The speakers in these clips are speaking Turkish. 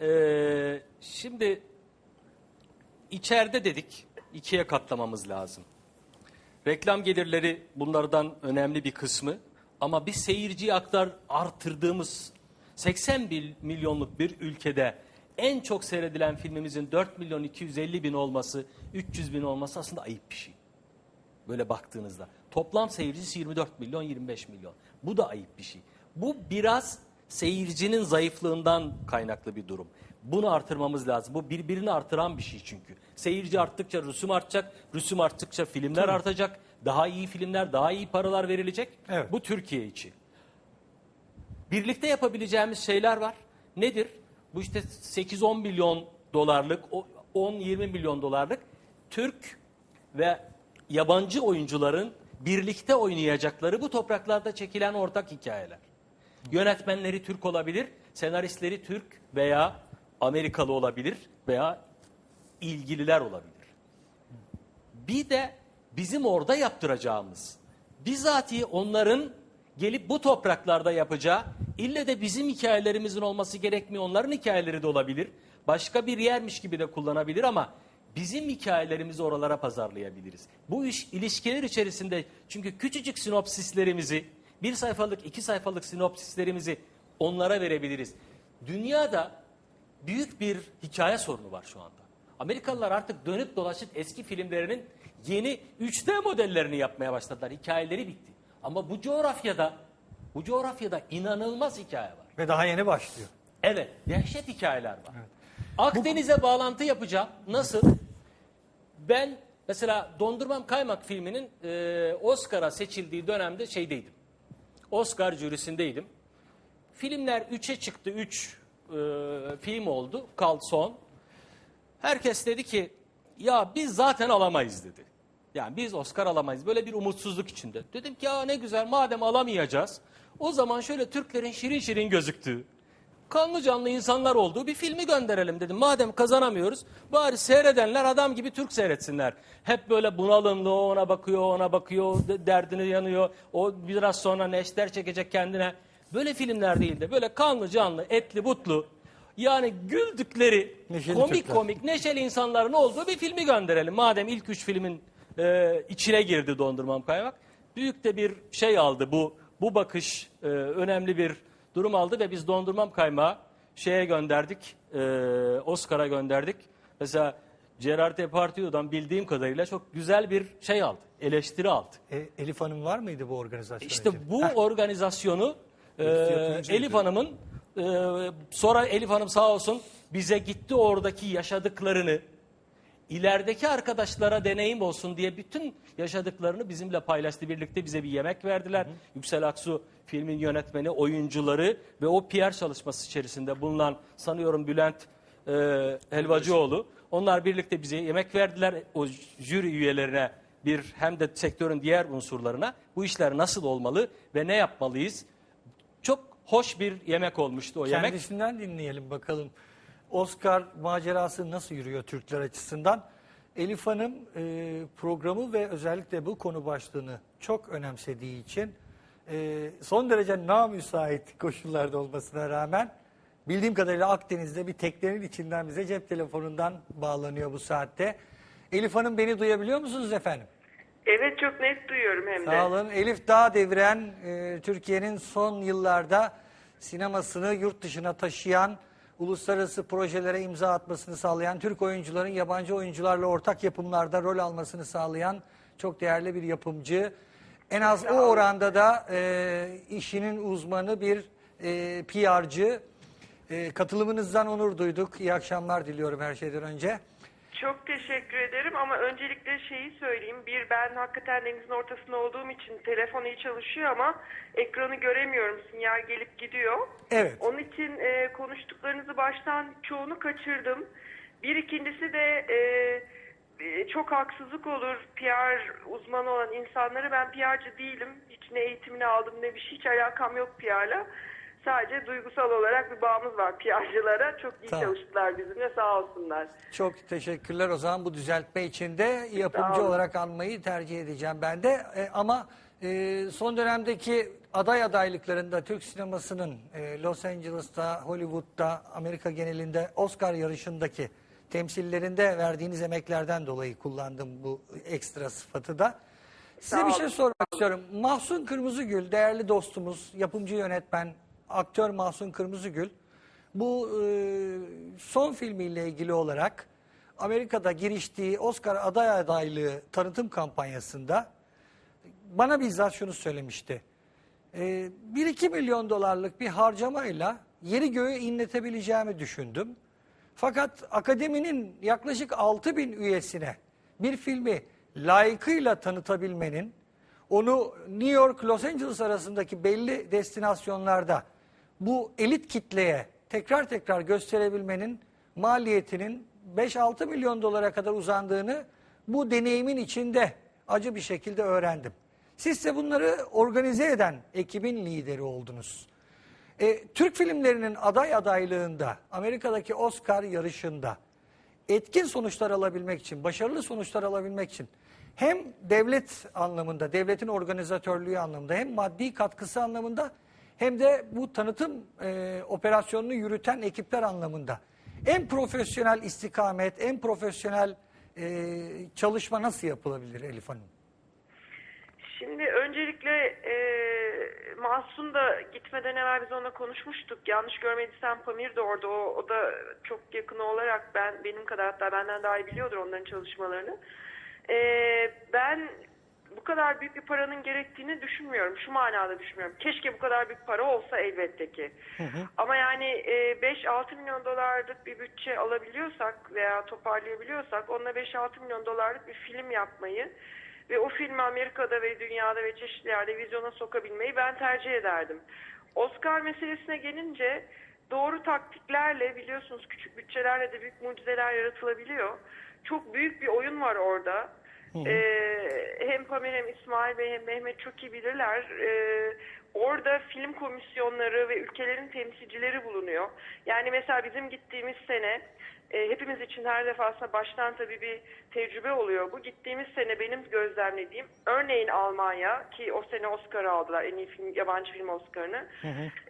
Ee, şimdi içeride dedik ikiye katlamamız lazım. Reklam gelirleri bunlardan önemli bir kısmı ama biz seyirciyi aktar artırdığımız 80 bil- milyonluk bir ülkede en çok seyredilen filmimizin 4 milyon 250 bin olması, 300 bin olması aslında ayıp bir şey. Böyle baktığınızda. Toplam seyircisi 24 milyon 25 milyon. Bu da ayıp bir şey. Bu biraz seyircinin zayıflığından kaynaklı bir durum. Bunu artırmamız lazım. Bu birbirini artıran bir şey çünkü. Seyirci arttıkça rüsum artacak. Rüsum arttıkça filmler artacak. Daha iyi filmler, daha iyi paralar verilecek. Evet. Bu Türkiye için. Birlikte yapabileceğimiz şeyler var. Nedir? Bu işte 8-10 milyon dolarlık, o 10-20 milyon dolarlık Türk ve yabancı oyuncuların birlikte oynayacakları bu topraklarda çekilen ortak hikayeler. Yönetmenleri Türk olabilir, senaristleri Türk veya Amerikalı olabilir veya ilgililer olabilir. Bir de bizim orada yaptıracağımız, bizatihi onların gelip bu topraklarda yapacağı, ille de bizim hikayelerimizin olması gerekmiyor, onların hikayeleri de olabilir. Başka bir yermiş gibi de kullanabilir ama bizim hikayelerimizi oralara pazarlayabiliriz. Bu iş ilişkiler içerisinde çünkü küçücük sinopsislerimizi, bir sayfalık, iki sayfalık sinopsislerimizi onlara verebiliriz. Dünyada büyük bir hikaye sorunu var şu anda. Amerikalılar artık dönüp dolaşıp eski filmlerinin yeni 3D modellerini yapmaya başladılar. Hikayeleri bitti. Ama bu coğrafyada bu coğrafyada inanılmaz hikaye var. Ve daha yeni başlıyor. Evet, dehşet hikayeler var. Akdeniz'e bağlantı yapacağım. Nasıl? Ben mesela Dondurmam Kaymak filminin e, Oscar'a seçildiği dönemde şeydeydim. Oscar jürisindeydim. Filmler 3'e çıktı. 3 film oldu. Kal son. Herkes dedi ki ya biz zaten alamayız dedi. Yani biz Oscar alamayız. Böyle bir umutsuzluk içinde. Dedim ki ya ne güzel madem alamayacağız. O zaman şöyle Türklerin şirin şirin gözüktüğü, kanlı canlı insanlar olduğu bir filmi gönderelim dedim. Madem kazanamıyoruz bari seyredenler adam gibi Türk seyretsinler. Hep böyle bunalımlı o ona bakıyor ona bakıyor de- derdini yanıyor. O biraz sonra neşter çekecek kendine. Böyle filmler değil de böyle kanlı canlı etli butlu yani güldükleri Neşeli komik Türkler. komik neşeli insanların olduğu bir filmi gönderelim. Madem ilk üç filmin e, içine girdi Dondurmam Kaymak. Büyük de bir şey aldı bu bu bakış e, önemli bir durum aldı ve biz Dondurmam Kaymağı şeye gönderdik, e, Oscar'a gönderdik. Mesela Gerard Depardieu'dan bildiğim kadarıyla çok güzel bir şey aldı, eleştiri aldı. E, Elif Hanım var mıydı bu organizasyon İşte için? bu organizasyonu e. Elif Hanım'ın e, sonra Elif Hanım sağ olsun bize gitti oradaki yaşadıklarını ilerideki arkadaşlara deneyim olsun diye bütün yaşadıklarını bizimle paylaştı. Birlikte bize bir yemek verdiler. Yüksel Aksu filmin yönetmeni, oyuncuları ve o PR çalışması içerisinde bulunan sanıyorum Bülent e, Helvacıoğlu. Onlar birlikte bize yemek verdiler. O jüri üyelerine bir hem de sektörün diğer unsurlarına bu işler nasıl olmalı ve ne yapmalıyız? Çok hoş bir yemek olmuştu o yemek. Kendisinden dinleyelim bakalım. Oscar macerası nasıl yürüyor Türkler açısından? Elif Hanım e, programı ve özellikle bu konu başlığını çok önemsediği için e, son derece namüsait koşullarda olmasına rağmen bildiğim kadarıyla Akdeniz'de bir teknenin içinden bize cep telefonundan bağlanıyor bu saatte. Elif Hanım beni duyabiliyor musunuz efendim? Evet çok net duyuyorum hem de. Sağ olun. Elif Dağ deviren e, Türkiye'nin son yıllarda sinemasını yurt dışına taşıyan, uluslararası projelere imza atmasını sağlayan, Türk oyuncuların yabancı oyuncularla ortak yapımlarda rol almasını sağlayan çok değerli bir yapımcı. En az o oranda da e, işinin uzmanı bir e, PR'cı. E, katılımınızdan onur duyduk. İyi akşamlar diliyorum her şeyden önce. Çok teşekkür ederim ama öncelikle şeyi söyleyeyim. Bir ben hakikaten denizin ortasında olduğum için telefon iyi çalışıyor ama ekranı göremiyorum. Sinyal gelip gidiyor. Evet. Onun için e, konuştuklarınızı baştan çoğunu kaçırdım. Bir ikincisi de e, e, çok haksızlık olur PR uzmanı olan insanları. Ben PR'cı değilim. Hiç ne eğitimini aldım ne bir şey. Hiç alakam yok PR'la. Sadece duygusal olarak bir bağımız var PR'cılara. Çok iyi Tamam. çalıştılar bizimle sağ olsunlar. Çok teşekkürler o zaman bu düzeltme için de yapımcı olun. olarak almayı tercih edeceğim ben de. E, ama Ee, son dönemdeki aday adaylıklarında Türk sinemasının e, Los Angeles'ta, Hollywood'da, Amerika genelinde Oscar yarışındaki temsillerinde verdiğiniz emeklerden dolayı kullandım bu ekstra sıfatı da. Size Sağ bir olun. şey sormak istiyorum. Mahsun Kırmızıgül, değerli dostumuz, yapımcı yönetmen, aktör Mahsun Kırmızıgül, bu e, son filmiyle ilgili olarak Amerika'da giriştiği Oscar aday adaylığı tanıtım kampanyasında bana bizzat şunu söylemişti. Ee, 1-2 milyon dolarlık bir harcamayla yeri göğü inletebileceğimi düşündüm. Fakat akademinin yaklaşık 6 bin üyesine bir filmi layıkıyla tanıtabilmenin, onu New York, Los Angeles arasındaki belli destinasyonlarda bu elit kitleye tekrar tekrar gösterebilmenin maliyetinin 5-6 milyon dolara kadar uzandığını bu deneyimin içinde acı bir şekilde öğrendim. Siz de bunları organize eden ekibin lideri oldunuz. E, Türk filmlerinin aday adaylığında, Amerika'daki Oscar yarışında etkin sonuçlar alabilmek için, başarılı sonuçlar alabilmek için hem devlet anlamında, devletin organizatörlüğü anlamında hem maddi katkısı anlamında hem de bu tanıtım e, operasyonunu yürüten ekipler anlamında en profesyonel istikamet, en profesyonel e, çalışma nasıl yapılabilir Elif Hanım? Şimdi öncelikle e, Mahsun da gitmeden evvel biz onunla konuşmuştuk. Yanlış görmediysem Pamir de orada. O, o da çok yakın olarak ben benim kadar hatta benden daha iyi biliyordur onların çalışmalarını. E, ben bu kadar büyük bir paranın gerektiğini düşünmüyorum. Şu manada düşünmüyorum. Keşke bu kadar büyük para olsa elbette ki. Ama yani e, 5-6 milyon dolarlık bir bütçe alabiliyorsak veya toparlayabiliyorsak onunla 5-6 milyon dolarlık bir film yapmayı ve o filmi Amerika'da ve dünyada ve çeşitli yerde vizyona sokabilmeyi ben tercih ederdim. Oscar meselesine gelince doğru taktiklerle biliyorsunuz küçük bütçelerle de büyük mucizeler yaratılabiliyor. Çok büyük bir oyun var orada. Ee, hem Pamir hem İsmail Bey hem Mehmet çok iyi bilirler. Ee, orada film komisyonları ve ülkelerin temsilcileri bulunuyor. Yani mesela bizim gittiğimiz sene e, hepimiz için her defasında baştan tabii bir tecrübe oluyor bu. Gittiğimiz sene benim gözlemlediğim örneğin Almanya ki o sene Oscar aldılar en iyi film, yabancı film Oscar'ını.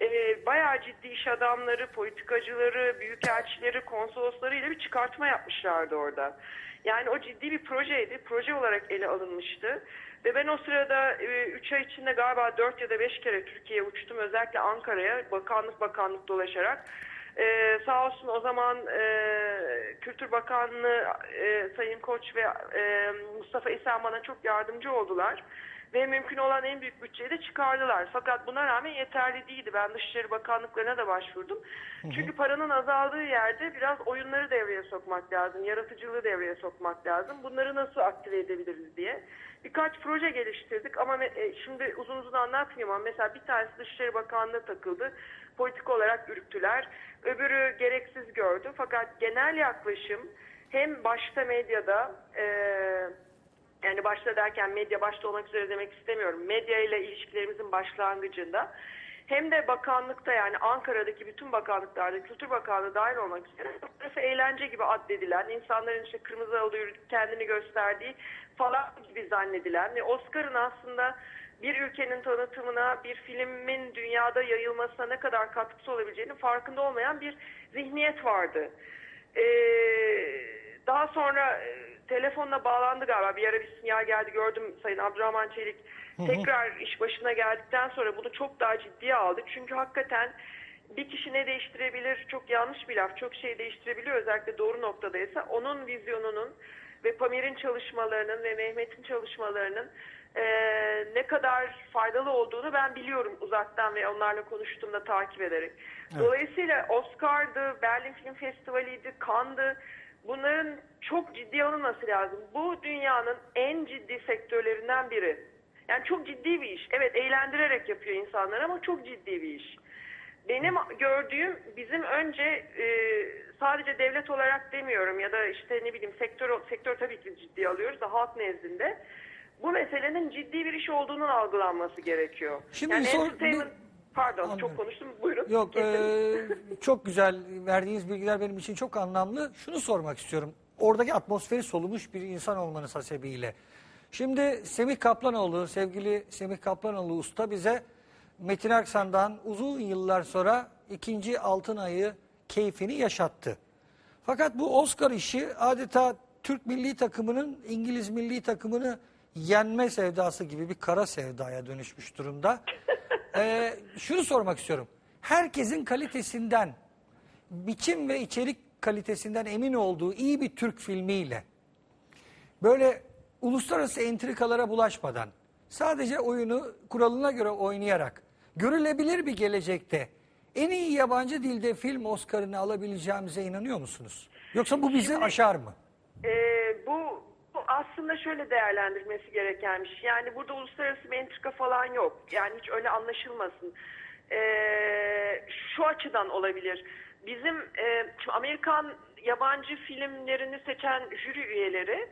E, bayağı ciddi iş adamları, politikacıları, büyükelçileri, konsolosları ile bir çıkartma yapmışlardı orada. Yani o ciddi bir projeydi. Proje olarak ele alınmıştı. Ve ben o sırada 3 ay içinde galiba 4 ya da 5 kere Türkiye'ye uçtum. Özellikle Ankara'ya bakanlık bakanlık dolaşarak. Ee, sağ olsun o zaman e, Kültür Bakanlığı e, Sayın Koç ve e, Mustafa İsen bana çok yardımcı oldular. Ve mümkün olan en büyük bütçeyi de çıkardılar. Fakat buna rağmen yeterli değildi. Ben Dışişleri Bakanlıklarına da başvurdum. Çünkü paranın azaldığı yerde biraz oyunları devreye sokmak lazım. Yaratıcılığı devreye sokmak lazım. Bunları nasıl aktive edebiliriz diye. Birkaç proje geliştirdik ama e, şimdi uzun uzun anlatmayayım ama mesela bir tanesi Dışişleri Bakanlığı'na takıldı. Politik olarak ürktüler. Öbürü gereksiz gördü. Fakat genel yaklaşım hem başta medyada eee yani başta derken medya başta olmak üzere demek istemiyorum. Medya ile ilişkilerimizin başlangıcında hem de bakanlıkta yani Ankara'daki bütün bakanlıklarda Kültür Bakanlığı dahil olmak üzere fotoğrafı eğlence gibi addedilen, insanların işte kırmızı yürüdüğü, kendini gösterdiği falan gibi zannedilen ve Oscar'ın aslında bir ülkenin tanıtımına, bir filmin dünyada yayılmasına ne kadar katkısı olabileceğinin farkında olmayan bir zihniyet vardı. Ee, daha sonra telefonla bağlandı galiba. Bir ara bir sinyal geldi gördüm Sayın Abdurrahman Çelik. Tekrar iş başına geldikten sonra bunu çok daha ciddiye aldı. Çünkü hakikaten bir kişi ne değiştirebilir? Çok yanlış bir laf. Çok şey değiştirebiliyor özellikle doğru noktadaysa. Onun vizyonunun ve Pamir'in çalışmalarının ve Mehmet'in çalışmalarının eee, ne kadar faydalı olduğunu ben biliyorum uzaktan ve onlarla konuştuğumda takip ederek. Dolayısıyla Oscar'dı, Berlin Film Festivali'ydi, Cannes'dı. Bunların çok ciddi alınması lazım. Bu dünyanın en ciddi sektörlerinden biri. Yani çok ciddi bir iş. Evet eğlendirerek yapıyor insanlar ama çok ciddi bir iş. Benim gördüğüm bizim önce e, sadece devlet olarak demiyorum ya da işte ne bileyim sektör sektör tabii ki ciddiye alıyoruz da halk nezdinde bu meselenin ciddi bir iş olduğunun algılanması gerekiyor. Şimdi yani sor- entertainment- pardon Anlıyorum. çok konuştum buyurun. Yok, e, çok güzel verdiğiniz bilgiler benim için çok anlamlı. Şunu sormak istiyorum. Oradaki atmosferi solumuş bir insan olmanız hasebiyle. Şimdi Semih Kaplanoğlu, sevgili Semih Kaplanoğlu usta bize Metin Aksan'dan uzun yıllar sonra ikinci altın ayı keyfini yaşattı. Fakat bu Oscar işi adeta Türk milli takımının İngiliz milli takımını yenme sevdası gibi bir kara sevdaya dönüşmüş durumda. Ee, şunu sormak istiyorum. Herkesin kalitesinden, biçim ve içerik kalitesinden emin olduğu iyi bir Türk filmiyle böyle uluslararası entrikalara bulaşmadan sadece oyunu kuralına göre oynayarak görülebilir bir gelecekte en iyi yabancı dilde film Oscar'ını alabileceğimize inanıyor musunuz? Yoksa bu bizi aşar mı? Bu, bu aslında şöyle değerlendirmesi gerekenmiş. Yani burada uluslararası bir entrika falan yok. Yani hiç öyle anlaşılmasın. Ee, şu açıdan olabilir. Bizim e, Amerikan yabancı filmlerini seçen jüri üyeleri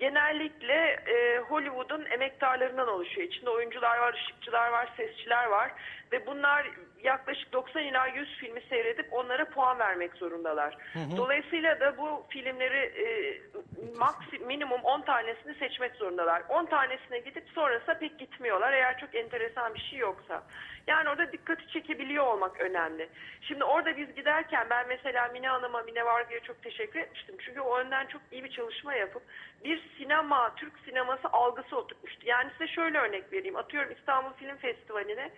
genellikle e, Hollywood'un emektarlarından oluşuyor. İçinde oyuncular var, ışıkçılar var, sesçiler var ve bunlar yaklaşık 90 ila 100 filmi seyredip onlara puan vermek zorundalar. Dolayısıyla da bu filmleri e, maksi, minimum 10 tanesini seçmek zorundalar. 10 tanesine gidip sonrasında pek gitmiyorlar eğer çok enteresan bir şey yoksa. Yani orada dikkati çekebiliyor olmak önemli. Şimdi orada biz giderken ben mesela Mine Hanım'a, Mine Varga'ya çok teşekkür etmiştim. Çünkü o önden çok iyi bir çalışma yapıp bir sinema, Türk sineması algısı oturtmuştu. Yani size şöyle örnek vereyim. Atıyorum İstanbul Film Festivali'ne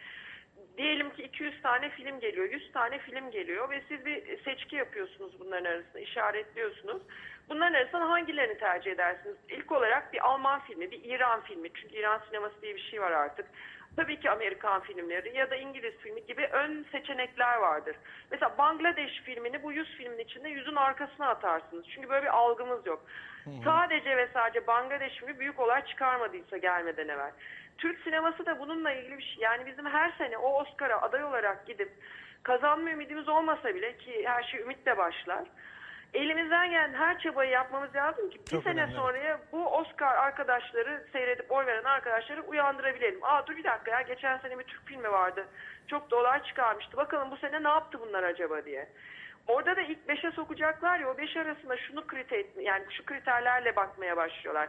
diyelim ki 200 tane film geliyor, 100 tane film geliyor ve siz bir seçki yapıyorsunuz bunların arasında, işaretliyorsunuz. Bunların arasından hangilerini tercih edersiniz? İlk olarak bir Alman filmi, bir İran filmi. Çünkü İran sineması diye bir şey var artık. Tabii ki Amerikan filmleri ya da İngiliz filmi gibi ön seçenekler vardır. Mesela Bangladeş filmini bu 100 filmin içinde yüzün arkasına atarsınız. Çünkü böyle bir algımız yok. Sadece ve sadece Bangladeş filmi büyük olay çıkarmadıysa gelmeden evvel. Türk sineması da bununla ilgili bir şey. Yani bizim her sene o Oscar'a aday olarak gidip kazanma ümidimiz olmasa bile ki her şey ümitle başlar. Elimizden gelen her çabayı yapmamız lazım ki bir Çok sene önemli. sonraya bu Oscar arkadaşları seyredip oy veren arkadaşları uyandırabilelim. Aa dur bir dakika ya geçen sene bir Türk filmi vardı. Çok dolar çıkarmıştı. Bakalım bu sene ne yaptı bunlar acaba diye. Orada da ilk beşe sokacaklar ya o beş arasında şunu kriter yani şu kriterlerle bakmaya başlıyorlar.